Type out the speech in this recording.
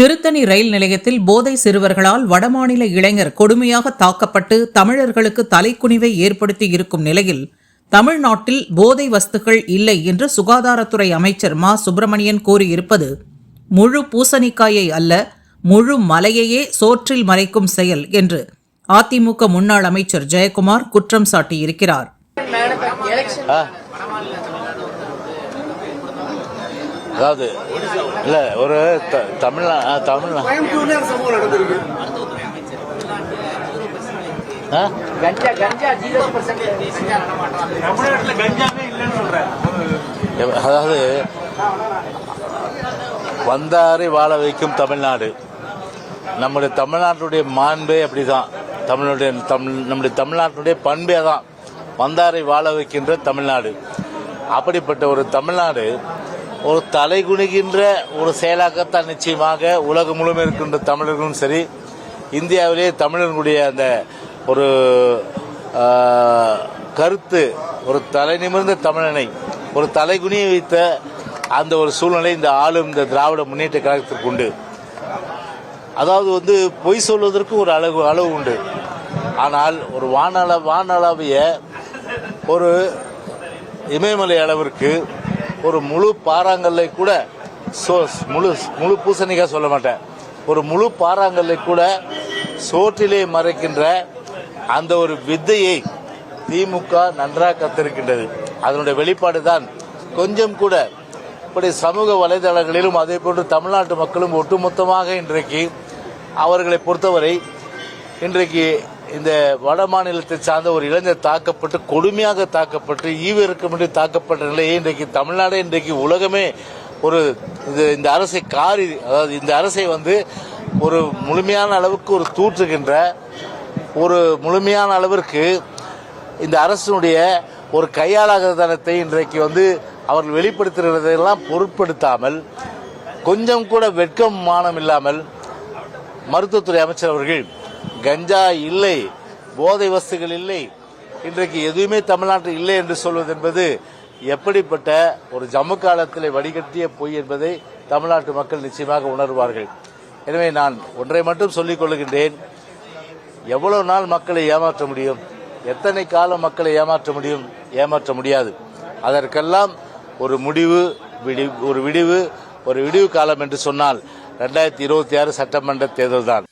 திருத்தணி ரயில் நிலையத்தில் போதை சிறுவர்களால் வடமாநில இளைஞர் கொடுமையாக தாக்கப்பட்டு தமிழர்களுக்கு தலைக்குனிவை ஏற்படுத்தி இருக்கும் நிலையில் தமிழ்நாட்டில் போதை வஸ்துக்கள் இல்லை என்று சுகாதாரத்துறை அமைச்சர் மா. சுப்பிரமணியன் கூறியிருப்பது முழு பூசணிக்காயை அல்ல முழு மலையையே சோற்றில் மறைக்கும் செயல் என்று அதிமுக முன்னாள் அமைச்சர் ஜெயக்குமார் குற்றம் சாட்டியிருக்கிறார். அதாவது இல்ல ஒரு த- தமிழ்நா தமிழ்நா. அதாவது வந்தாரை வாழ வைக்கும் தமிழ்நாடு. நம்முடைய தமிழ்நாட்டுடைய மாண்பே அப்படிதான். தமிழுடைய தமிழ் நம்முடைய தமிழ்நாட்டுடைய பண்பே தான் வந்தாரை வாழ வைக்கின்ற தமிழ்நாடு. அப்படிப்பட்ட ஒரு தமிழ்நாடு ஒரு தலைகுனிகின்ற ஒரு செயலாக்கத்தான் நிச்சயமாக உலகம் முழுமை இருக்கின்ற தமிழர்களும் சரி இந்தியாவிலே தமிழர்களுடைய அந்த ஒரு கருத்து ஒரு தலை நிமிர்ந்த தமிழனை ஒரு தலைகுனிய வைத்த அந்த ஒரு சூழ்நிலை இந்த ஆளும் இந்த திராவிட முன்னேற்ற கழகத்திற்கு உண்டு. அதாவது வந்து பொய் சொல்வதற்கு ஒரு அளவு அளவு உண்டு. ஆனால் ஒரு வானள வானளவிய ஒரு இமயமலை அளவிற்கு ஒரு முழு பாறாங்கல்லை கூட சோஸ் முழு முழு பூசணிக்காய் சொல்ல மாட்டேன். ஒரு முழு பாறாங்கல்லை கூட சோற்றிலே மறைக்கின்ற அந்த ஒரு வித்தையை திமுக நன்றாக கத்திருக்கின்றது. அதனுடைய வெளிப்பாடு தான் கொஞ்சம் கூட இப்படி சமூக வலைதளங்களிலும் அதே போன்று தமிழ்நாட்டு மக்களும் ஒட்டுமொத்தமாக இன்றைக்கு அவர்களை பொறுத்தவரை இன்றைக்கு இந்த வட மாநிலத்தை சார்ந்த ஒரு இளைஞர் தாக்கப்பட்டு கொடுமையாக தாக்கப்பட்டு ஈவிரக்கமின்றி தாக்கப்பட்ட நிலையை இன்றைக்கு தமிழ்நாடு இன்றைக்கு உலகமே ஒரு இது இந்த அரசை காரி அதாவது இந்த அரசை வந்து ஒரு முழுமையான அளவுக்கு ஒரு தூற்றுகின்ற ஒரு முழுமையான அளவிற்கு இந்த அரசினுடைய ஒரு கையாளாகதனத்தை இன்றைக்கு வந்து அவர்கள் வெளிப்படுத்துகிறதெல்லாம் பொருட்படுத்தாமல் கொஞ்சம் கூட வெட்கம் மானம் இல்லாமல் மருத்துவத்துறை அமைச்சர் அவர்கள் கஞ்சா இல்லை போதை வஸ்துகள் இல்லை இன்றைக்கு எதுவுமே தமிழ்நாட்டில் இல்லை என்று சொல்வது என்பது எப்படிப்பட்ட ஒரு ஜம்மு காலத்தில் வடிகட்டிய பொய் என்பதை தமிழ்நாட்டு மக்கள் நிச்சயமாக உணர்வார்கள். எனவே நான் ஒன்றை மட்டும் சொல்லிக் கொள்கின்றேன். எவ்வளவு நாள் மக்களை ஏமாற்ற முடியும்? எத்தனை காலம் மக்களை ஏமாற்ற முடியும்? ஏமாற்ற முடியாது. அதற்கெல்லாம் ஒரு முடிவு விடி- ஒரு விடிவு ஒரு விடிவு காலம் என்று சொன்னால் ரெண்டாயிரத்தி இருபத்தி ஆறு சட்டமன்ற தேர்தல் தான்